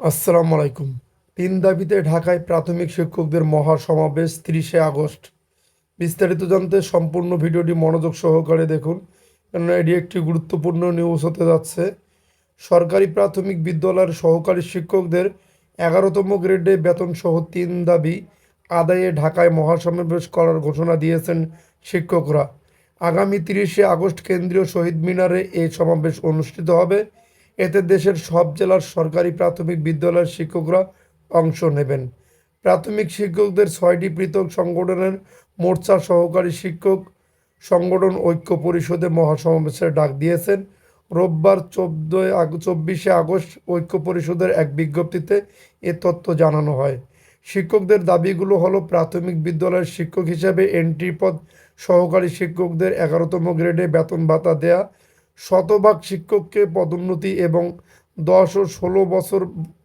আসসালামু আলাইকুম। তিন দাবিতে ঢাকায় প্রাথমিক শিক্ষকদের মহা সমাবেশ তিরিশে আগস্ট। বিস্তারিত জানতে সম্পূর্ণ ভিডিওটি মনোযোগ সহকারে দেখুন, কেননা এটি একটি গুরুত্বপূর্ণ নিউজ হতে যাচ্ছে। সরকারি প্রাথমিক বিদ্যালয়ের সহকারী শিক্ষকদের এগারোতম গ্রেডে বেতন সহ তিন দাবি আদায়ে ঢাকায় মহাসমাবেশ করার ঘোষণা দিয়েছেন শিক্ষকরা। আগামী তিরিশে আগস্ট কেন্দ্রীয় শহীদ মিনারে এই সমাবেশ অনুষ্ঠিত হবে। এতে দেশের সব জেলার সরকারি প্রাথমিক বিদ্যালয়ের শিক্ষকরা অংশ নেবেন। প্রাথমিক শিক্ষকদের ছয়টি পৃথক সংগঠনের মোর্চা সহকারী শিক্ষক সংগঠন ঐক্য পরিষদে মহাসমাবেশের ডাক দিয়েছেন। রোববার চোদ্দোই চব্বিশে আগস্ট ঐক্য পরিষদের এক বিজ্ঞপ্তিতে এ তথ্য জানানো হয়। শিক্ষকদের দাবিগুলো হলো প্রাথমিক বিদ্যালয়ের শিক্ষক হিসেবে এন্ট্রি পদ, সহকারী শিক্ষকদের এগারোতম গ্রেডে বেতন ভাতা দেয়া শতভাগ শিক্ষককে পদোন্নতি এবং দশ ও ষোলো বছর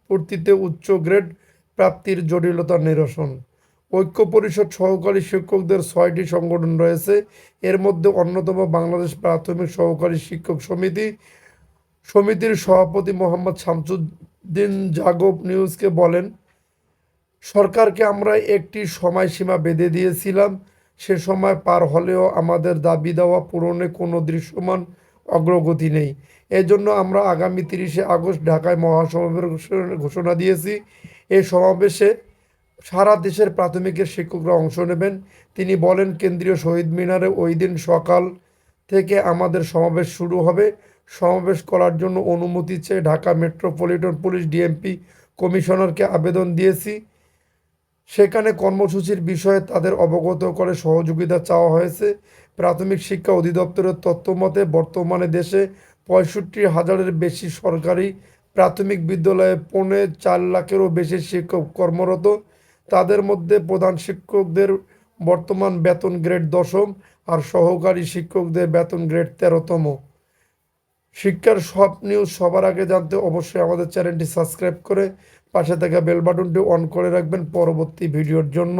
পূর্তিতে উচ্চ গ্রেড প্রাপ্তির জটিলতা নিরসন। ঐক্য পরিষদ সহকারী শিক্ষকদের ছয়টি সংগঠন রয়েছে। এর মধ্যে অন্যতম বাংলাদেশ প্রাথমিক সহকারী শিক্ষক সমিতি। সমিতির সভাপতি মোহাম্মদ শামসুদ্দিন জাগব নিউজকে বলেন, সরকারকে আমরা একটি সময়সীমা বেঁধে দিয়েছিলাম। সে সময় পার হলেও আমাদের দাবি দেওয়া পূরণে কোনো দৃশ্যমান অগ্রগতি নেই। এজন্য আমরা আগামী তিরিশে আগস্ট ঢাকায় মহাসমাবেশের ঘোষণা দিয়েছি। এই সমাবেশে সারা দেশের প্রাথমিকের শিক্ষকরা অংশ নেবেন। তিনি বলেন, কেন্দ্রীয় শহীদ মিনারে ওই দিন সকাল থেকে আমাদের সমাবেশ শুরু হবে। সমাবেশ করার জন্য অনুমতি চেয়ে ঢাকা মেট্রোপলিটন পুলিশ ডিএমপি কমিশনারকে আবেদন দিয়েছি। সেখানে কর্মসূচির বিষয়ে তাদের অবগত করে সহযোগিতা চাওয়া হয়েছে। প্রাথমিক শিক্ষা অধিদপ্তরের তথ্য মতে, বর্তমানে দেশে পঁয়ষট্টি হাজারের বেশি সরকারি প্রাথমিক বিদ্যালয়ে পৌনে চার লাখেরও বেশি শিক্ষক কর্মরত। তাদের মধ্যে প্রধান শিক্ষকদের বর্তমান বেতন গ্রেড দশম আর সহকারী শিক্ষকদের বেতন গ্রেড তেরোতম। শিক্ষার সব নিউজ সবার আগে জানতে অবশ্যই আমাদের চ্যানেলটি সাবস্ক্রাইব করে পাশে থাকা বেল বাটনটি অন করে রাখবেন পরবর্তী ভিডিওর জন্য।